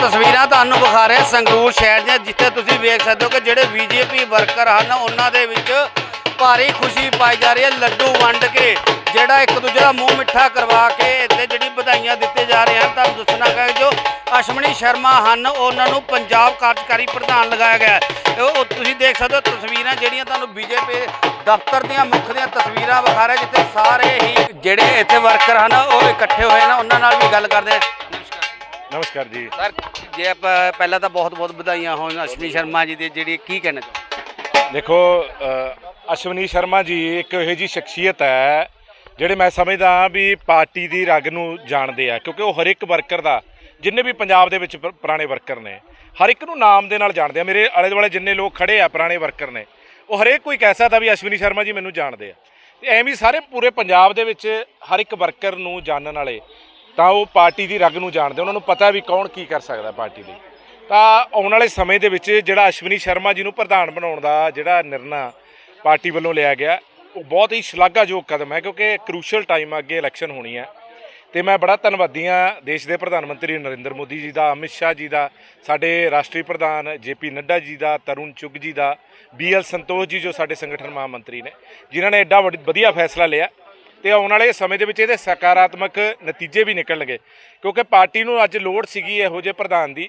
ਤਸਵੀਰਾਂ ਤੁਹਾਨੂੰ ਵਿਖਾ ਰਹੇ ਸੰਗਰੂਰ ਸ਼ਹਿਰ ਦੀਆਂ, ਜਿੱਥੇ ਤੁਸੀਂ ਵੇਖ ਸਕਦੇ ਹੋ ਕਿ ਜਿਹੜੇ ਬੀਜੇਪੀ ਵਰਕਰ ਹਨ, ਉਹਨਾਂ ਦੇ ਵਿੱਚ ਭਾਰੀ ਖੁਸ਼ੀ ਪਾਈ ਜਾ ਰਹੀ ਹੈ, ਲੱਡੂ ਵੰਡ ਕੇ, ਜਿਹੜਾ ਇੱਕ ਦੂਜੇ ਦਾ ਮੂੰਹ ਮਿੱਠਾ ਕਰਵਾ ਕੇ ਇੱਥੇ ਜਿਹੜੀ ਵਧਾਈਆਂ ਦਿੱਤੇ ਜਾ ਰਹੇ ਹਨ, ਤੁਹਾਨੂੰ ਦੱਸਣਾ ਹੈ ਜੋ ਅਸ਼ਮਨੀ ਸ਼ਰਮਾ ਹਨ, ਉਹਨਾਂ ਨੂੰ ਪੰਜਾਬ ਕਾਰਜਕਾਰੀ ਪ੍ਰਧਾਨ ਲਗਾਇਆ ਗਿਆ ਉਹ ਤੁਸੀਂ ਦੇਖ ਸਕਦੇ ਹੋ ਤਸਵੀਰਾਂ ਜਿਹੜੀਆਂ ਤੁਹਾਨੂੰ ਬੀਜੇਪੀ ਦਫ਼ਤਰ ਦੀਆਂ ਮੁੱਖ ਦੀਆਂ ਤਸਵੀਰਾਂ ਵਿਖਾ ਰਿਹਾ, ਜਿੱਥੇ ਸਾਰੇ ਹੀ ਜਿਹੜੇ ਇੱਥੇ ਵਰਕਰ ਹਨ, ਉਹ ਇਕੱਠੇ ਹੋਏ ਨੇ ਉਹਨਾਂ ਨਾਲ ਵੀ ਗੱਲ ਕਰਦੇ ਹਾਂ। ਨਮਸਕਾਰ ਜੀ। ਸਰ ਜੇ ਆਪਾਂ ਪਹਿਲਾਂ ਤਾਂ ਬਹੁਤ ਬਹੁਤ ਵਧਾਈਆਂ ਹੋਣ ਅਸ਼ਮੀ ਸ਼ਰਮਾ ਜੀ ਦੇ ਜਿਹੜੀ ਕੀ ਕਹਿਣਾ ਚਾਹੁੰਦੇ ਦੇਖੋ ਅਸ਼ਵਨੀ ਸ਼ਰਮਾ ਜੀ ਇੱਕ ਇਹੋ ਜੀ ਸ਼ਖਸੀਅਤ ਹੈ ਜਿਹੜੇ ਮੈਂ ਸਮਝਦਾ ਵੀ ਪਾਰਟੀ ਦੀ ਰਗ ਨੂੰ ਜਾਣਦੇ ਆ ਕਿਉਂਕਿ ਉਹ ਹਰ ਇੱਕ ਵਰਕਰ ਦਾ ਜਿੰਨੇ ਵੀ ਪੰਜਾਬ ਦੇ ਵਿੱਚ ਪੁਰਾਣੇ ਵਰਕਰ ਨੇ ਹਰ ਇੱਕ ਨੂੰ ਨਾਮ ਦੇ ਨਾਲ ਜਾਣਦੇ ਆ। ਮੇਰੇ ਆਲੇ ਦੁਆਲੇ ਜਿੰਨੇ ਲੋਕ ਖੜੇ ਆ ਪੁਰਾਣੇ ਵਰਕਰ ਨੇ ਉਹ ਹਰੇਕ ਕੋਈ ਕਹਿ ਸਕਦਾ ਵੀ ਅਸ਼ਵਨੀ ਸ਼ਰਮਾ ਜੀ ਮੈਨੂੰ ਜਾਣਦੇ ਆ। ਐਵੇਂ ਸਾਰੇ ਪੂਰੇ ਪੰਜਾਬ ਦੇ ਵਿੱਚ ਹਰ ਇੱਕ ਵਰਕਰ ਨੂੰ ਜਾਣਨ ਵਾਲੇ ਤਾਂ ਉਹ ਪਾਰਟੀ ਦੀ ਰਗ ਨੂੰ ਜਾਣਦੇ ਉਹਨਾਂ ਨੂੰ ਪਤਾ ਵੀ ਕੌਣ ਕੀ ਕਰ ਸਕਦਾ ਪਾਰਟੀ ਲਈ। ਤਾਂ ਆਉਣ ਵਾਲੇ ਸਮੇਂ ਦੇ ਵਿੱਚ ਜਿਹੜਾ ਅਸ਼ਵਨੀ ਸ਼ਰਮਾ ਜੀ ਨੂੰ ਪ੍ਰਧਾਨ ਬਣਾਉਣ ਦਾ ਜਿਹੜਾ ਨਿਰਣਾ ਪਾਰਟੀ ਵੱਲੋਂ ਲਿਆ ਗਿਆ, ਉਹ ਬਹੁਤ ਹੀ ਸ਼ਲਾਘਾਯੋਗ ਕਦਮ ਹੈ ਕਿਉਂਕਿ ਕ੍ਰੂਸ਼ਲ ਟਾਈਮ ਅੱਗੇ ਇਲੈਕਸ਼ਨ ਹੋਣੀ ਹੈ। ਤੇ ਮੈਂ ਬੜਾ ਧੰਨਵਾਦੀ ਹਾਂ ਦੇਸ਼ ਦੇ ਪ੍ਰਧਾਨ ਮੰਤਰੀ ਨਰਿੰਦਰ ਮੋਦੀ ਜੀ ਦਾ, ਅਮਿਤ ਸ਼ਾਹ ਜੀ ਦਾ, ਸਾਡੇ ਰਾਸ਼ਟਰੀ ਪ੍ਰਧਾਨ ਜੇਪੀ ਨੱਡਾ ਜੀ ਦਾ, ਤਰੁਣ ਚੁੱਗ ਜੀ ਦਾ ਬੀਐਲ ਸੰਤੋਸ਼ ਜੀ ਜੋ ਸਾਡੇ ਸੰਗਠਨ ਮਹਾਮੰਤਰੀ ਨੇ, ਜਿਨ੍ਹਾਂ ਨੇ ਐਡਾ ਵੱਡ- ਵਧੀਆ ਫੈਸਲਾ ਲਿਆ। ਤੇ ਆਉਣ ਵਾਲੇ ਸਮੇਂ ਦੇ ਵਿੱਚ ਇਹਦੇ ਸਕਾਰਾਤਮਕ ਨਤੀਜੇ ਵੀ ਨਿਕਲਣਗੇ। ਕਿਉਂਕਿ ਪਾਰਟੀ ਨੂੰ ਅੱਜ ਲੋੜ ਸੀਗੀ ਇਹੋ ਜਿਹੇ ਪ੍ਰਧਾਨ ਦੀ,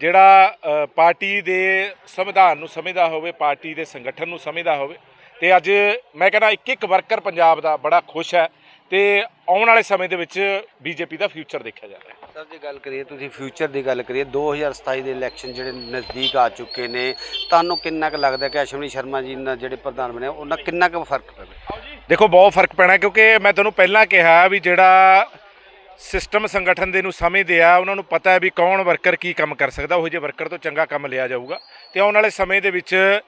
ਜਿਹੜਾ ਪਾਰਟੀ ਦੇ ਸੰਵਿਧਾਨ ਨੂੰ ਸਮਝਦਾ ਹੋਵੇ, ਪਾਰਟੀ ਦੇ ਸੰਗਠਨ ਨੂੰ ਸਮਝਦਾ ਹੋਵੇ। ਤੇ ਅੱਜ ਮੈਂ ਕਹਿੰਦਾ ਇੱਕ ਇੱਕ ਵਰਕਰ ਪੰਜਾਬ ਦਾ ਬੜਾ ਖੁਸ਼ ਹੈ ਤੇ ਆਉਣ ਵਾਲੇ ਸਮੇਂ ਦੇ ਵਿੱਚ ਬੀਜੇਪੀ ਦਾ ਫਿਊਚਰ ਦੇਖਿਆ ਜਾ ਰਿਹਾ ਹੈ। ਸਰ, ਜੇ ਗੱਲ ਕਰੀਏ ਤੁਸੀਂ ਫਿਊਚਰ ਦੀ ਗੱਲ ਕਰੀਏ 2027 ਦੇ ਇਲੈਕਸ਼ਨ ਜਿਹੜੇ ਨਜ਼ਦੀਕ ਆ ਚੁੱਕੇ ਨੇ, ਤੁਹਾਨੂੰ ਕਿੰਨਾ ਕੁ ਲੱਗਦਾ ਕਿ ਅਸ਼ਵਨੀ ਸ਼ਰਮਾ ਜੀ ਨਾਲ ਜਿਹੜੇ ਪ੍ਰਧਾਨ ਬਣੇ, ਉਹਨਾਂ ਕਿੰਨਾ ਕੁ ਫ਼ਰਕ ਪਵੇ? ਦੇਖੋ, ਬਹੁਤ ਫ਼ਰਕ ਪੈਣਾ, ਕਿਉਂਕਿ ਮੈਂ ਤੁਹਾਨੂੰ ਪਹਿਲਾਂ ਕਿਹਾ ਵੀ ਜਿਹੜਾ ਸਿਸਟਮ ਸੰਗਠਨ ਦੇ ਨੂੰ ਸਮਝਦੇ ਆ, ਉਹਨਾਂ ਨੂੰ ਪਤਾ ਹੈ ਵੀ ਕੌਣ ਵਰਕਰ ਕੀ ਕੰਮ ਕਰ ਸਕਦਾ, ਉਹ ਜਿਹੇ ਵਰਕਰ ਤੋਂ ਚੰਗਾ ਕੰਮ ਲਿਆ ਜਾਊਗਾ। ਤੇ ਆਉਣ ਵਾਲੇ ਸਮੇਂ ਦੇ ਵਿੱਚ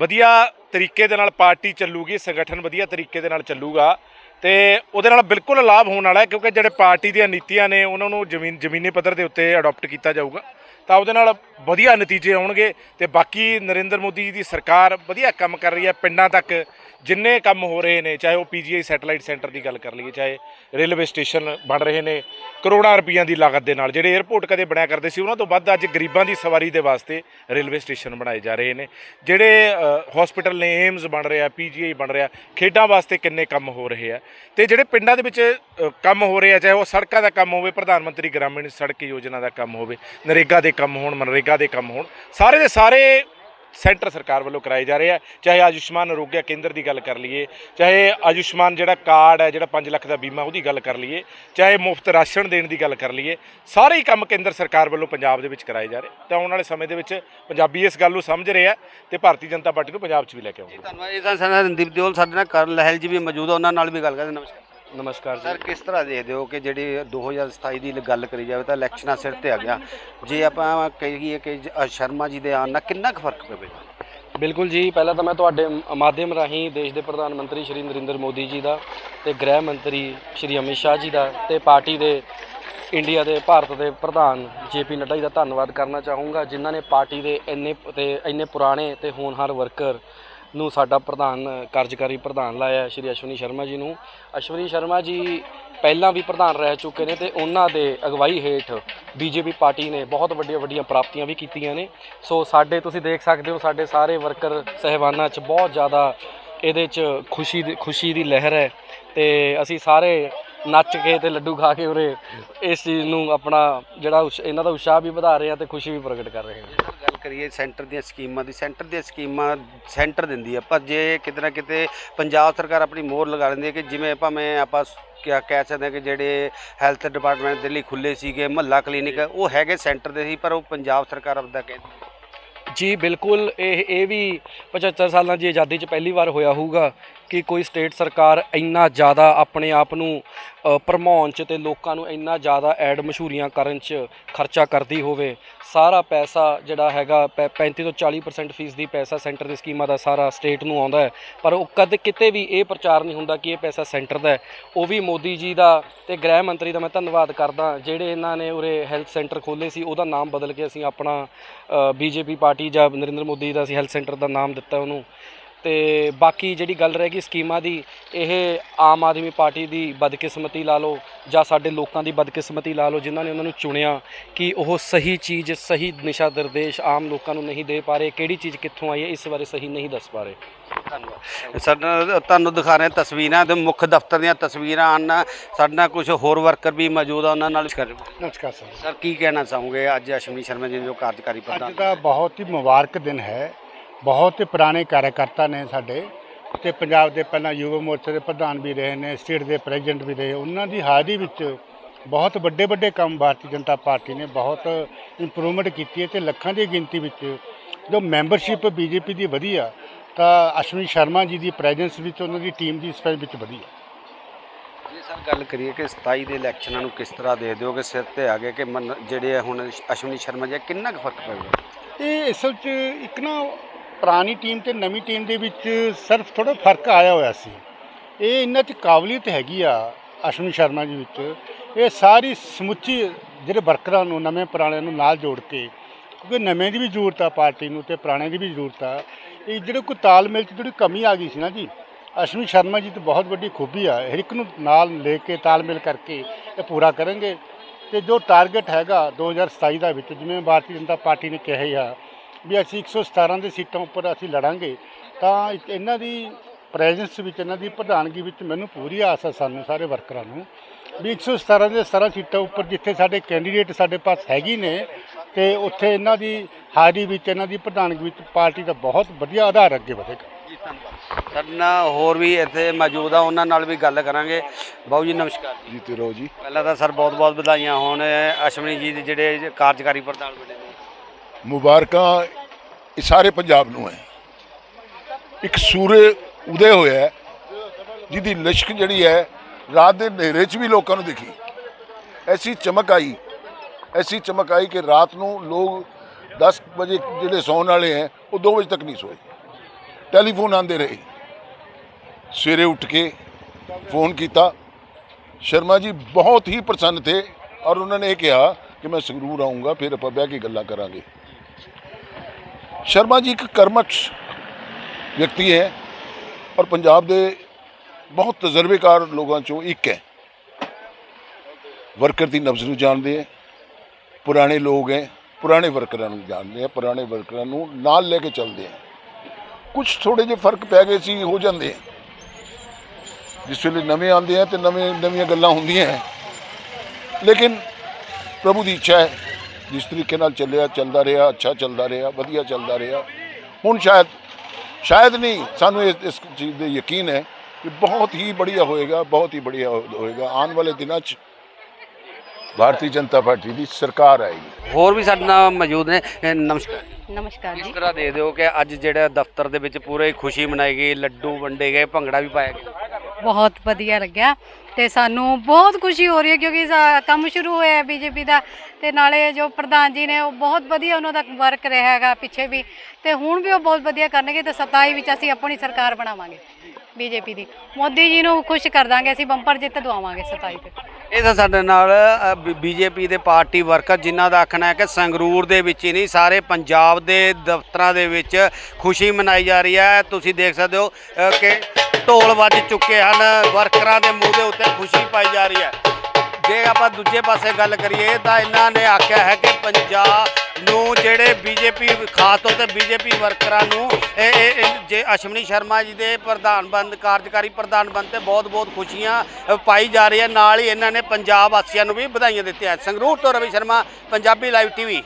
ਵਧੀਆ ਤਰੀਕੇ ਦੇ ਨਾਲ ਪਾਰਟੀ ਚੱਲੂਗੀ, ਸੰਗਠਨ ਵਧੀਆ ਤਰੀਕੇ ਦੇ ਨਾਲ ਚੱਲੂਗਾ। ਤੇ ਉਹਦੇ ਨਾਲ ਬਿਲਕੁਲ ਲਾਭ ਹੋਣ ਵਾਲਾ ਹੈ, ਕਿਉਂਕਿ ਜਿਹੜੇ ਪਾਰਟੀ ਦੀਆਂ ਨੀਤੀਆਂ ਨੇ, ਉਹਨਾਂ ਨੂੰ ਜ਼ਮੀਨ, ਜ਼ਮੀਨੀ ਪੱਧਰ ਦੇ ਉੱਤੇ ਅਡਾਪਟ ਕੀਤਾ ਜਾਊਗਾ। ਤਾਂ ਉਹਦੇ ਨਾਲ ਵਧੀਆ ਨਤੀਜੇ ਆਉਣਗੇ ਤੇ ਬਾਕੀ ਨਰਿੰਦਰ ਮੋਦੀ ਜੀ ਦੀ ਸਰਕਾਰ ਵਧੀਆ ਕੰਮ ਕਰ ਰਹੀ ਹੈ ਪਿੰਡਾਂ ਤੱਕ, ਜਿੰਨੇ ਕੰਮ ਹੋ ਰਹੇ ਨੇ, ਚਾਹੇ ਉਹ ਪੀਜੀਆਈ ਸੈਟੇਲਾਈਟ ਸੈਂਟਰ ਦੀ ਗੱਲ ਕਰ ਲਈਏ, ਚਾਹੇ ਰੇਲਵੇ ਸਟੇਸ਼ਨ ਬਣ ਰਹੇ ਨੇ, ਕਰੋੜਾਂ ਰੁਪਈਆਂ ਦੀ ਲਾਗਤ ਦੇ ਨਾਲ ਜਿਹੜੇ 에ਅਰਪੋਰਟ ਕਦੇ ਬਣਿਆ ਕਰਦੇ ਸੀ, ਉਹਨਾਂ ਤੋਂ ਵੱਧ ਅੱਜ ਗਰੀਬਾਂ ਦੀ ਸਵਾਰੀ ਦੇ ਵਾਸਤੇ ਰੇਲਵੇ ਸਟੇਸ਼ਨ ਬਣਾਏ ਜਾ ਰਹੇ ਨੇ। ਜਿਹੜੇ ਹਸਪੀਟਲ ਨੇ ਏਮਜ਼ ਬਣ ਰਿਹਾ ਪੀਜੀਆਈ ਬਣ ਰਿਹਾ, ਖੇਡਾਂ ਵਾਸਤੇ ਕਿੰਨੇ ਕੰਮ ਹੋ ਰਹੇ ਆ। ਤੇ ਜਿਹੜੇ ਪਿੰਡਾਂ ਦੇ ਵਿੱਚ ਕੰਮ ਹੋ ਰਹੇ ਆ, ਚਾਹੇ ਉਹ ਸੜਕਾਂ ਦਾ ਕੰਮ ਹੋਵੇ, ਪ੍ਰਧਾਨ ਮੰਤਰੀ ਗ੍ਰਾਮੀਣ ਸੜਕ ਯੋਜਨਾ ਦਾ ਕੰਮ ਹੋਵੇ, ਨਰੇਗਾ ਦੇ ਕੰਮ ਹੋਣ ਮਨਰੇਗਾ ਦੇ ਕੰਮ ਹੋਣ, ਸਾਰੇ ਦੇ ਸਾਰੇ ਸੈਂਟਰ ਸਰਕਾਰ ਵੱਲੋਂ ਕਰਾਏ ਜਾ ਰਹੇ ਆ। ਚਾਹੇ ਆਯੁਸ਼ਮਾਨ ਅਰੋਗਿਆ ਕੇਂਦਰ ਦੀ ਗੱਲ ਕਰ ਲਈਏ, ਚਾਹੇ ਆਯੁਸ਼ਮਾਨ ਜਿਹੜਾ ਕਾਰਡ ਹੈ, ਜਿਹੜਾ 5 ਲੱਖ ਦਾ ਬੀਮਾ, ਉਹਦੀ ਗੱਲ ਕਰ ਲਈਏ, ਚਾਹੇ ਮੁਫਤ ਰਾਸ਼ਨ ਦੇਣ ਦੀ ਗੱਲ ਕਰ ਲਈਏ, ਸਾਰੇ ਹੀ ਕੰਮ ਕੇਂਦਰ ਸਰਕਾਰ ਵੱਲੋਂ ਪੰਜਾਬ ਦੇ ਵਿੱਚ ਕਰਾਏ ਜਾ ਰਹੇ। ਤਾਂ ਆਉਣ ਵਾਲੇ ਸਮੇਂ ਦੇ ਵਿੱਚ ਪੰਜਾਬੀ ਇਸ ਗੱਲ ਨੂੰ ਸਮਝ ਰਿਹਾ ਆ ਤੇ ਭਾਰਤੀ ਜਨਤਾ ਪਾਰਟੀ ਨੂੰ ਪੰਜਾਬ 'ਚ ਵੀ ਲੈ ਕੇ ਆਉਣਗੇ ਧੰਨਵਾਦ ਇਹ ਤਾਂ ਸਾਡਾ ਰਣਦੀਪ ਦਿਓਲ ਸਾਡੇ ਨਾਲ ਕਰਨ ਲਹਿਲ ਜੀ ਵੀ ਮੌਜੂਦ ਆ, ਉਹਨਾਂ ਨਾਲ ਵੀ ਗੱਲ ਕਰਦੇ ਨਮਸਕਾਰ। ਨਮਸਕਾਰ ਸਰ ਕਿਸ ਤਰ੍ਹਾਂ ਦੇਖਦੇ ਹੋ ਕਿ ਜਿਹੜੀ 2027 ਦੀ ਗੱਲ ਕਰੀ ਜਾਵੇ ਤਾਂ ਇਲੈਕਸ਼ਨਾਂ ਸਿਰ ਤੇ ਆ ਗਿਆ। ਜੇ ਆਪਾਂ ਕਹੀਏ ਕਿ ਜ- ਅ, ਸ਼ਰਮਾ ਜੀ ਦੇ ਆਉਣ ਨਾਲ ਕਿੰਨਾ ਕੁ ਫ਼ਰਕ ਪਵੇਗਾ ਬਿਲਕੁਲ ਜੀ ਪਹਿਲਾਂ ਤਾਂ ਮੈਂ ਤੁਹਾਡੇ ਮ- ਮਾਧਿਅਮ ਰਾਹੀਂ ਦੇਸ਼ ਦੇ ਪ੍ਰਧਾਨ ਮੰਤਰੀ ਸ਼੍ਰੀ ਨਰਿੰਦਰ ਮੋਦੀ ਜੀ ਦਾ ਤੇ ਗ੍ਰਹਿ ਮੰਤਰੀ ਸ਼੍ਰੀ ਅਮਿਤ ਸ਼ਾਹ ਜੀ ਦਾ ਤੇ ਪਾਰਟੀ ਦੇ ਇੰਡੀਆ ਦੇ ਭਾਰਤ ਦੇ ਪ੍ਰਧਾਨ ਜੇਪੀ ਨੱਡਾ ਜੀ ਦਾ ਧੰਨਵਾਦ ਕਰਨਾ ਚਾਹੂੰਗਾ ਜਿਨ੍ਹਾਂ ਨੇ ਪਾਰਟੀ ਦੇ ਇੰਨੇ ਪ- ਤੇ ਇੰਨੇ ਪੁਰਾਣੇ ਤੇ ਹੋਣਹਾਰ ਵਰਕਰ ਨੂੰ ਸਾਡਾ ਪ੍ਰਧਾਨ, ਕਾਰਜਕਾਰੀ ਪ੍ਰਧਾਨ ਲਾਇਆ ਸ਼੍ਰੀ ਅਸ਼ਵਨੀ ਸ਼ਰਮਾ ਜੀ ਨੂੰ। ਅਸ਼ਵਨੀ ਸ਼ਰਮਾ ਜੀ ਪਹਿਲਾਂ ਵੀ ਪ੍ਰਧਾਨ ਰਹਿ ਚੁੱਕੇ ਨੇ ਤੇ ਉਹਨਾਂ ਦੇ ਅਗਵਾਈ ਹੇਠ ਬੀਜੇਪੀ ਪਾਰਟੀ ਨੇ ਬਹੁਤ ਵੱਡੀਆਂ ਵੱਡੀਆਂ ਪ੍ਰਾਪਤੀਆਂ ਵੀ ਕੀਤੀਆਂ ਨੇ। ਸੋ ਸਾਡੇ, ਤੁਸੀਂ ਦੇਖ ਸਕਦੇ ਹੋ, ਸਾਡੇ ਸਾਰੇ ਵਰਕਰ ਸਹਿਬਾਨਾਂ 'ਚ ਬਹੁਤ ਜ਼ਿਆਦਾ ਇਹਦੇ 'ਚ ਖੁਸ਼ੀ ਦੀ ਖੁਸ਼ੀ ਦੀ ਲਹਿਰ ਹੈ ਤੇ ਅਸੀਂ ਸਾਰੇ ਨੱਚ ਕੇ ਤੇ ਲੱਡੂ ਖਾ ਕੇ ਉਰੇ ਇਸ ਚੀਜ਼ ਨੂੰ ਆਪਣਾ ਜਿਹੜਾ ਉਸ਼- ਇਹਨਾਂ ਦਾ ਉਤਸ਼ਾਹ ਵੀ ਵਧਾ ਰਹੇ ਆ ਤੇ ਖੁਸ਼ੀ ਵੀ ਪ੍ਰਗਟ ਕਰ ਰਹੇ ਹਾਂ ਕਰੀਏ ਸੈਂਟਰ ਦੀਆਂ ਸਕੀਮਾਂ ਦੀ, ਸੈਂਟਰ ਦੀਆਂ ਸਕੀਮਾਂ ਸੈਂਟਰ ਦਿੰਦੀ ਹੈ ਪਰ ਜੇ ਕਿਤੇ ਨਾ ਕਿਤੇ ਪੰਜਾਬ ਸਰਕਾਰ ਆਪਣੀ ਮੋਹਰ ਲਗਾ ਲੈਂਦੀ ਹੈ ਕਿ ਜਿਵੇਂ ਭਾਵੇਂ ਆਪਾਂ ਕਿਆ ਕਹਿ ਸਕਦੇ ਹਾਂ ਕਿ ਜਿਹੜੇ ਹੈਲਥ ਡਿਪਾਰਟਮੈਂਟ ਦੇ ਲਈ ਖੁੱਲੇ ਸੀਗੇ, ਮਹੱਲਾ ਕਲੀਨਿਕ, ਉਹ ਹੈਗੇ ਸੈਂਟਰ ਦੇ ਸੀ ਪਰ ਉਹ ਪੰਜਾਬ ਸਰਕਾਰ ਆਪਦਾ ਕਹਿੰਦੀ ਜੀ, ਬਿਲਕੁਲ। ਇਹ ਇਹ ਵੀ 75 ਸਾਲਾਂ ਦੀ ਆਜ਼ਾਦੀ 'ਚ ਪਹਿਲੀ ਵਾਰ ਹੋਇਆ ਹੋਊਗਾ। ਕਿ ਕੋਈ ਸਟੇਟ ਸਰਕਾਰ ਇੰਨਾ ਜ਼ਿਆਦਾ ਆਪਣੇ ਆਪ ਨੂੰ ਅ, ਭਰਮਾਉਣ 'ਚ ਤੇ ਲੋਕਾਂ ਨੂੰ ਇੰਨਾ ਜ਼ਿਆਦਾ ਐਡ ਮਸ਼ਹੂਰੀਆਂ ਕਰਨ 'ਚ ਖਰਚਾ ਕਰਦੀ ਹੋਵੇ ਸਾਰਾ ਪੈਸਾ ਜਿਹੜਾ ਹੈਗਾ ਪੈ- 35 ਤੋਂ 40% ਫੀਸ ਦੀ ਪੈਸਾ ਸੈਂਟਰ ਦੀ ਸਕੀਮਾਂ ਦਾ ਸਾਰਾ ਸਟੇਟ ਨੂੰ ਆਉਂਦਾ ਹੈ। ਪਰ ਉਹ ਕਦੇ ਕਿਤੇ ਵੀ ਇਹ ਪ੍ਰਚਾਰ ਨਹੀਂ ਹੁੰਦਾ ਕਿ ਇਹ ਪੈਸਾ ਸੈਂਟਰ ਦਾ ਉਹ ਵੀ ਮੋਦੀ ਜੀ ਦਾ ਤੇ ਗ੍ਰਹਿ ਮੰਤਰੀ ਦਾ ਮੈਂ ਧੰਨਵਾਦ ਕਰਦਾ ਜਿਹੜੇ ਇਹਨਾਂ ਨੇ ਉਰੇ ਹੈਲਥ ਸੈਂਟਰ ਖੋਲ੍ਹੇ ਸੀ ਉਹਦਾ ਨਾਮ ਬਦਲ ਕੇ ਅਸੀਂ ਆਪਣਾ ਬੀਜੇਪੀ ਪਾਰਟੀ ਜਾਂ ਨਰਿੰਦਰ ਮੋਦੀ ਦਾ ਅਸੀਂ ਹੈਲਥ ਸੈਂਟਰ ਦਾ ਨਾਮ ਦਿੱਤਾ ਉਹਨੂੰ। ਤੇ ਬਾਕੀ ਜਿਹੜੀ ਗੱਲ ਰਹਿ ਗਈ ਸਕੀਮਾਂ ਦੀ ਇਹ ਆਮ ਆਦਮੀ ਪਾਰਟੀ ਦੀ ਬਦਕਿਸਮਤੀ ਲਾ ਲਓ ਜਾਂ ਸਾਡੇ ਲੋਕਾਂ ਦੀ ਬਦਕਿਸਮਤੀ ਲਾ ਲਓ ਜਿਨ੍ਹਾਂ ਨੇ ਉਹਨਾਂ ਨੂੰ ਚੁਣਿਆ ਕਿ ਉਹ ਸਹੀ ਚੀਜ਼ ਸਹੀ ਦਿਸ਼ਾ ਨਿਰਦੇਸ਼ ਆਮ ਲੋਕਾਂ ਨੂੰ ਨਹੀਂ ਦੇ ਪਾ ਰਹੇ ਕਿਹੜੀ ਚੀਜ਼ ਕਿੱਥੋਂ ਆਈ ਹੈ ਇਸ ਬਾਰੇ ਸਹੀ ਨਹੀਂ ਦੱਸ ਪਾ ਰਹੇ। ਧੰਨਵਾਦ। ਸਾਡਾ ਤੁਹਾਨੂੰ ਦਿਖਾ ਰਹੇ ਤਸਵੀਰਾਂ ਤੇ ਮੁੱਖ ਦਫ਼ਤਰ ਦੀਆਂ ਤਸਵੀਰਾਂ ਹਨ ਸਾਡੇ ਨਾਲ ਕੁਝ ਹੋਰ ਵਰਕਰ ਵੀ ਮੌਜੂਦ ਆ ਉਹਨਾਂ ਨਾਲ ਕਰ ਨਮਸਕਾਰ ਸਰ। ਸਰ ਕੀ ਕਹਿਣਾ ਚਾਹੋਗੇ ਅੱਜ ਅਸ਼ਵਨੀ ਸ਼ਰਮਾ ਜੀ ਜੋ ਕਾਰਜਕਾਰੀ ਅੱਜ ਪ੍ਰਧਾਨ ਦਾ ਬਹੁਤ ਹੀ ਮੁਬਾਰਕ ਦਿਨ ਹੈ। ਬਹੁਤ ਹੀ ਪੁਰਾਣੇ ਕਾਰਜਕਰਤਾ ਨੇ ਸਾਡੇ ਤੇ ਪੰਜਾਬ ਦੇ ਪਹਿਲਾਂ ਯੁਵਾ ਮੋਰਚੇ ਦੇ ਪ੍ਰਧਾਨ ਵੀ ਰਹੇ ਨੇ ਸਟੇਟ ਦੇ ਪ੍ਰੈਜ਼ੀਡੈਂਟ ਵੀ ਰਹੇ। ਉਹਨਾਂ ਦੀ ਹਾਜ਼ਰੀ ਵਿੱਚ ਬਹੁਤ ਵੱਡੇ ਵੱਡੇ ਕੰਮ ਭਾਰਤੀ ਜਨਤਾ ਪਾਰਟੀ ਨੇ ਬਹੁਤ ਇੰਪਰੂਵਮੈਂਟ ਕੀਤੀ ਹੈ ਤੇ ਲੱਖਾਂ ਦੀ ਗਿਣਤੀ ਵਿੱਚ ਜੋ ਮੈਂਬਰਸ਼ਿਪ ਬੀਜੇਪੀ ਦੀ ਵਧੀ ਆ ਤਾਂ ਅਸ਼ਵਨੀ ਸ਼ਰਮਾ ਜੀ ਦੀ ਪ੍ਰੈਜ਼ੈਂਸ ਵਿੱਚ ਉਹਨਾਂ ਦੀ ਟੀਮ ਦੀ ਸਪੈਸ ਵਿੱਚ ਵਧੀ ਆ ਜੇ ਸਰ ਗੱਲ ਕਰੀਏ ਕਿ 27 ਦੇ ਇਲੈਕਸ਼ਨਾਂ ਨੂੰ ਕਿਸ ਤਰ੍ਹਾਂ ਦੇ ਦਿਓਗੇ? ਸਿਰ ਤੇ ਆ ਗਏ ਕਿ ਜਿਹੜੇ ਹੁਣ ਅਸ਼ਵਨੀ ਸ਼ਰਮਾ ਜੀ ਕਿੰਨਾ ਕੁ ਫ਼ਰਕ ਪਏਗਾ ਇਹ ਅਸਲ 'ਚ ਇੱਕ ਨਾ ਪੁਰਾਣੀ ਟੀਮ ਤੇ ਨਵੀਂ ਟੀਮ ਦੇ ਵਿੱਚ ਸਿਰਫ ਥੋੜਾ ਫ਼ਰਕ ਆਇਆ ਹੋਇਆ ਸੀ। ਇਹ ਇਹਨਾਂ 'ਚ ਕਾਬਲੀਅਤ ਹੈਗੀ ਆ ਅਸ਼ਵਨੀ ਸ਼ਰਮਾ ਜੀ ਵਿੱਚ। ਇਹ ਸਾਰੀ ਸਮੁੱਚੀ ਜਿਹੜੇ ਵਰਕਰਾਂ ਨੂੰ, ਨਵੇਂ ਪੁਰਾਣਿਆਂ ਨੂੰ ਨਾਲ ਜੋੜ ਕੇ, ਕਿਉਂਕਿ ਨਵੇਂ ਦੀ ਵੀ ਜ਼ਰੂਰਤ ਆ ਪਾਰਟੀ ਨੂੰ ਤੇ ਪੁਰਾਣੇ ਦੀ ਵੀ ਜ਼ਰੂਰਤ ਆ। ਇਹ ਜਿਹੜੇ ਕੋਈ ਤਾਲਮੇਲ 'ਚ ਜਿਹੜੀ ਕਮੀ ਆ ਗਈ ਸੀ ਨਾ ਜੀ, ਅਸ਼ਵਨੀ ਸ਼ਰਮਾ ਜੀ ਤੇ ਬਹੁਤ ਵੱਡੀ ਖੂਬੀ ਆ। ਹਰ ਇੱਕ ਨੂੰ ਨਾਲ ਲੈ ਕੇ ਤਾਲਮੇਲ ਕਰਕੇ ਇਹ ਪੂਰਾ ਕਰਨਗੇ। ਤੇ ਜੋ ਟਾਰਗੇਟ ਹੈਗਾ 2027 ਦਾ ਵਿੱਚ, ਜਿਵੇਂ ਭਾਰਤੀ ਜਨਤਾ ਪਾਰਟੀ ਨੇ ਕਿਹਾ ਆ ਵੀ ਅਸੀਂ 117 ਦੇ ਸੀਟਾਂ ਉੱਪਰ ਅਸੀਂ ਲੜਾਂਗੇ ਤਾਂ ਇੱਕ ਇਹਨਾਂ ਦੀ ਪ੍ਰੈਜ਼ੈਂਸ ਵਿੱਚ ਇਹਨਾਂ ਦੀ ਪ੍ਰਧਾਨਗੀ ਵਿੱਚ ਮੈਨੂੰ ਪੂਰੀ ਆਸ ਹੈ ਸਾਨੂੰ ਸਾਰੇ ਵਰਕਰਾਂ ਨੂੰ ਵੀ 117 ਦੇ 17 ਸੀਟਾਂ ਉੱਪਰ ਜਿੱਥੇ ਸਾਡੇ ਕੈਂਡੀਡੇਟ ਸਾਡੇ ਪਾਸ ਹੈਗੀ ਨੇ ਤੇ ਉੱਥੇ ਇਹਨਾਂ ਦੀ ਹਾਜ਼ਰੀ ਵਿੱਚ ਇਹਨਾਂ ਦੀ ਪ੍ਰਧਾਨਗੀ ਵਿੱਚ ਪਾਰਟੀ ਦਾ ਬਹੁਤ ਵਧੀਆ ਆਧਾਰ ਅੱਗੇ ਵਧੇਗਾ। ਜੀ ਧੰਨਵਾਦ। ਸਾਡੇ ਨਾਲ ਹੋਰ ਵੀ ਇੱਥੇ ਮੌਜੂਦ ਆ ਉਹਨਾਂ ਨਾਲ ਵੀ ਗੱਲ ਕਰਾਂਗੇ। ਬਾਊ ਜੀ ਨਮਸਕਾਰ ਜੀ। ਜੀਤੇ ਰਹੋ ਜੀ। ਪਹਿਲਾਂ ਤਾਂ ਸਰ ਬਹੁਤ ਬਹੁਤ ਵਧਾਈਆਂ ਹੋਣ। ਅਸ਼ਵਨੀ ਜੀ ਦੇ ਜਿਹੜੇ ਕਾਰਜਕਾਰੀ ਪ੍ਰਧਾਨ ਬਣੇ ਮੁਬਾਰਕਾਂ ਇਹ ਸਾਰੇ ਪੰਜਾਬ ਨੂੰ ਹੈ। ਇੱਕ ਸੂਰਜ ਉਦੇ ਹੋਇਆ ਜਿਹਦੀ ਲਿਸ਼ਕ ਜਿਹੜੀ ਹੈ, ਰਾਤ ਦੇ ਹਨੇਰੇ 'ਚ ਵੀ ਲੋਕਾਂ ਨੂੰ ਦਿਖੀ। ਐਸੀ ਚਮਕ ਆਈ, ਐਸੀ ਚਮਕ ਆਈ ਕਿ ਰਾਤ ਨੂੰ ਲੋਕ 10 ਵਜੇ ਜਿਹੜੇ ਸੌਣ ਵਾਲੇ ਹੈ, ਉਹ 2 ਵਜੇ ਤੱਕ ਨਹੀਂ ਸੋਏ। ਟੈਲੀਫੋਨ ਆਉਂਦੇ ਰਹੇ। ਸਵੇਰੇ ਉੱਠ ਕੇ ਫੋਨ ਕੀਤਾ। ਸ਼ਰਮਾ ਜੀ ਬਹੁਤ ਹੀ ਪ੍ਰਸੰਨ ਥੇ ਔਰ ਉਹਨਾਂ ਨੇ ਇਹ ਕਿਹਾ ਕਿ ਮੈਂ ਸੰਗਰੂਰ ਆਉਂਗਾ ਫਿਰ ਆਪਾਂ ਬਹਿ ਕੇ ਗੱਲਾਂ ਕਰਾਂਗੇ। ਸ਼ਰਮਾ ਜੀ ਇੱਕ ਕਰਮਠ ਵਿਅਕਤੀ ਹੈ ਔਰ ਪੰਜਾਬ ਦੇ ਬਹੁਤ ਤਜਰਬੇਕਾਰ ਲੋਕਾਂ ਚੋਂ ਇੱਕ ਹੈ। ਵਰਕਰ ਦੀ ਨਬਜ਼ ਨੂੰ ਜਾਣਦੇ ਹੈ। ਪੁਰਾਣੇ ਲੋਕ ਹੈ, ਪੁਰਾਣੇ ਵਰਕਰਾਂ ਨੂੰ ਜਾਣਦੇ ਹੈ, ਪੁਰਾਣੇ ਵਰਕਰਾਂ ਨੂੰ ਨਾਲ ਲੈ ਕੇ ਚੱਲਦੇ ਹੈ। ਕੁਝ ਥੋੜੇ ਜਿਹੇ ਫ਼ਰਕ ਪੈ ਗਏ ਸੀ, ਹੋ ਜਾਂਦੇ ਹੈ। ਜਿਸ ਵੇਲੇ ਨਵੇਂ ਆਉਂਦੇ ਆ ਤੇ ਨਵੇਂ, ਨਵੀਆਂ ਗੱਲਾਂ ਹੁੰਦੀਆਂ ਹੈ। ਲੇਕਿਨ ਪ੍ਰਭੂ ਦੀ ਇੱਛਾ ਹੈ ਜਿਸ ਤਰੀਕੇ ਨਾਲ ਚੱਲਿਆ ਚੱਲਦਾ ਰਿਹਾ ਅੱਛਾ ਚੱਲਦਾ ਰਿਹਾ ਵਧੀਆ ਚੱਲਦਾ ਰਿਹਾ। ਹੁਣ ਸ਼ਾਇਦ ਸ਼ਾਇਦ ਨਹੀਂ ਸਾਨੂੰ ਇਸ ਇਸ ਚੀਜ਼ ਦੇ ਯਕੀਨ ਹੈ ਕਿ ਬਹੁਤ ਹੀ ਬੜੀਆ ਹੋਏਗਾ ਬਹੁਤ ਹੀ ਬੜੀਆ ਹੋਏਗਾ। ਆਉਣ ਵਾਲੇ ਦਿਨਾਂ 'ਚ ਭਾਰਤੀ ਜਨਤਾ ਪਾਰਟੀ ਦੀ ਸਰਕਾਰ ਆਏਗੀ। ਹੋਰ ਵੀ ਸਾਡੇ ਨਾਲ ਮੌਜੂਦ ਨੇ ਨਮਸਕਾਰ। ਨਮਸਕਾਰ ਜੀ। ਤਰ੍ਹਾਂ ਦੇ ਦਿਓ ਕਿ ਅੱਜ ਜਿਹੜਾ ਦਫ਼ਤਰ ਦੇ ਵਿੱਚ ਪੂਰੇ ਖੁਸ਼ੀ ਮਨਾਈ ਗਈ ਲੱਡੂ ਵੰਡੇ ਗਏ ਭੰਗੜਾ ਵੀ ਪਾਇਆ ਗਿਆ। ਬਹੁਤ ਵਧੀਆ ਲੱਗਿਆ ਤੇ ਸਾਨੂੰ ਬਹੁਤ ਖੁਸ਼ੀ ਹੋ ਰਹੀ ਹੈ ਕਿਉਂਕਿ ਸਾ- ਕੰਮ ਸ਼ੁਰੂ ਹੋਇਆ ਹੈ ਬੀਜੇਪੀ ਦਾ ਤੇ ਨਾਲੇ ਜੋ ਪ੍ਰਧਾਨ ਜੀ ਨੇ ਉਹ ਬਹੁਤ ਵਧੀਆ ਉਹਨਾਂ ਦਾ ਵਰਕ ਰਿਹਾ ਹੈਗਾ ਪਿੱਛੇ ਵੀ ਤੇ ਹੁਣ ਵੀ ਉਹ ਬਹੁਤ ਵਧੀਆ ਕਰਨਗੇ ਤੇ 27 ਵਿੱਚ ਅਸੀਂ ਆਪਣੀ ਸਰਕਾਰ ਬਣਾਵਾਂਗੇ ਬੀਜੇਪੀ ਦੀ। ਮੋਦੀ ਜੀ ਨੂੰ ਖੁਸ਼ ਕਰ ਦਾਂਗੇ, ਅਸੀਂ ਬੰਪਰ ਜਿੱਤ ਦਵਾਵਾਂਗੇ 27 ਤੇ ਇਹ ਤਾਂ ਸਾਡੇ ਨਾਲ ਬੀਜੇਪੀ ਦੇ ਪਾਰਟੀ ਵਰਕਰ ਜਿਨ੍ਹਾਂ ਦਾ ਆਖਣਾ ਹੈ ਕਿ ਸੰਗਰੂਰ ਦੇ ਵਿੱਚ ਹੀ ਨਹੀਂ, ਸਾਰੇ ਪੰਜਾਬ ਦੇ ਦਫ਼ਤਰਾਂ ਦੇ ਵਿੱਚ ਖੁਸ਼ੀ ਮਨਾਈ ਜਾ ਰਹੀ ਹੈ। ਤੁਸੀਂ ਦੇਖ ਸਕਦੇ ਹੋ ਕਿ ਢੋਲ ਵੱਜ ਚੁੱਕੇ ਹਨ, ਵਰਕਰਾਂ ਦੇ ਮੂੰਹ ਦੇ ਉੱਤੇ ਖੁਸ਼ੀ ਪਾਈ ਜਾ ਰਹੀ ਹੈ। ਜੇ ਆਪਾਂ ਦੂਜੇ ਪਾਸੇ ਗੱਲ ਕਰੀਏ ਤਾਂ ਇਹਨਾਂ ਨੇ ਆਖਿਆ ਹੈ ਕਿ ਪੰਜਾਬ ਨੂੰ ਜਿਹੜੇ ਬੀਜੇਪੀ ਖਾਸ ਤੌਰ ਤੇ ਬੀਜੇਪੀ ਵਰਕਰਾਂ ਨੂੰ, ਇਹ ਜੇ ਅਸ਼ਵਨੀ ਸ਼ਰਮਾ ਜੀ ਦੇ ਪ੍ਰਧਾਨ ਬੰਦ ਕਾਰਜਕਾਰੀ ਪ੍ਰਧਾਨ ਬੰਦ ਤੇ ਬਹੁਤ ਬਹੁਤ ਖੁਸ਼ੀਆਂ ਪਾਈ ਜਾ ਰਹੀ ਹੈ ਨਾਲ ਹੀ ਇਹਨਾਂ ਨੇ ਪੰਜਾਬ ਵਾਸੀਆਂ ਨੂੰ ਵੀ ਵਧਾਈਆਂ ਦਿੱਤੀਆਂ। ਸੰਗਰੂਰ ਤੋਂ ਰਵੀ ਸ਼ਰਮਾ, ਪੰਜਾਬੀ ਲਾਈਵ ਟੀਵੀ